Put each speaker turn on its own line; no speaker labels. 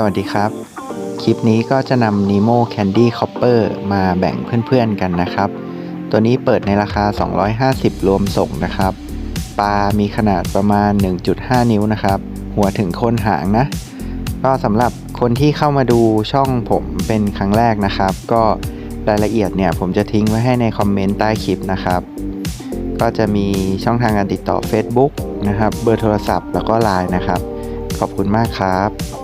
สวัสดีครับ คลิปนี้ก็จะนำ Nemo Candy Copper มาแบ่งเพื่อนๆกันนะครับ ตัวนี้เปิดในราคา 250 รวมส่งนะครับ ปลา มีขนาดประมาณ 1.5 นิ้วนะครับ หัวถึงโคนหางนะ ก็สำหรับคนที่เข้ามาดูช่องผมเป็นครั้งแรกนะครับ ก็รายละเอียดเนี่ยผมจะทิ้งไว้ให้ในคอมเมนต์ใต้คลิปนะครับ ก็จะมีช่องทางการติดต่อ Facebook นะครับ เบอร์โทรศัพท์แล้วก็ไลน์นะครับ ขอบคุณมากครับ